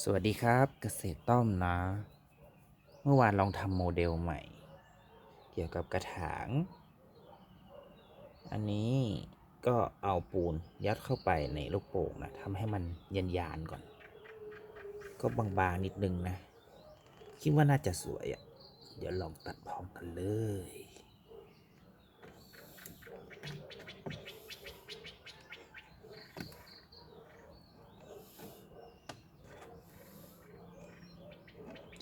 สวัสดีครับเกษตรต้อมนะ เมื่อวานลองทำโมเดลใหม่ เกี่ยวกับกระถาง อันนี้ก็เอาปูนยัดเข้าไปในลูกโป่งนะทำให้มันยันยานก่อน ก็บางๆนิดนึงนะ คิดว่าน่าจะสวยอะ่ะ เดี๋ยวลองตัดพร้อมกันเลย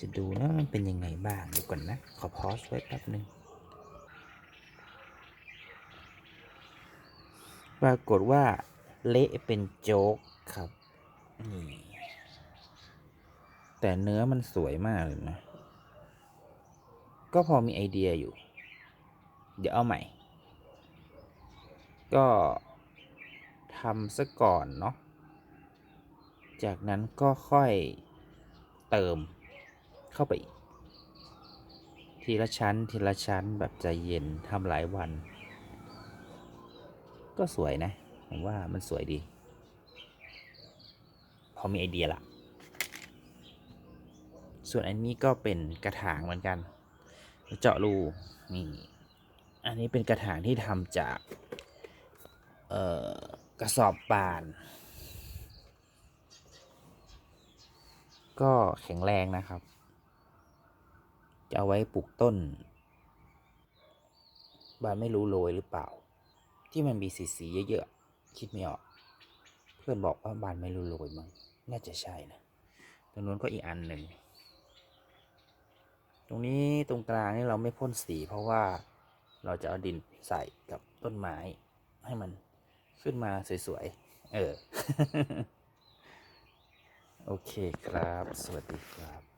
จะดูนะมันเป็นยังไงบ้างเดี๋ยวก่อนนะ ขอพอสไว้แป๊บหนึ่งปรากฏว่าเละเป็นโจ๊กครับนี่แต่เนื้อมันสวยมากเลยนะ ก็พอมีไอเดียอยู่ เดี๋ยวเอาใหม่ ก็ทำซะก่อนเนาะ จากนั้นก็ค่อยเติม เข้าไปอีก ทีละชั้นทีละชั้นแบบใจเย็นทำหลายวัน ก็สวยนะผมว่ามันสวยดี พอมีไอเดียละส่วนอันนี้ก็เป็นกระถางเหมือนกัน เจาะรูนี่อันนี้เป็นกระถางที่ทำจาก เอ่อกระสอบป่าน ก็แข็งแรงนะครับ จะเอาไว้ปลูกต้น บานไม่รู้โรยหรือเปล่า ที่มันมีสีสีเยอะๆ คิดไม่ออก เพื่อนบอกว่าบานไม่รู้โรยมั้ง น่าจะใช่นะ ตรงนู้นก็อีกอันหนึ่ง ตรงนี้ตรงกลางนี่เราไม่พ่นสีเพราะว่าเราจะเอาดินใส่กับต้นไม้ ให้มันขึ้นมาสวยๆ เออ โอเคครับ สวัสดีครับ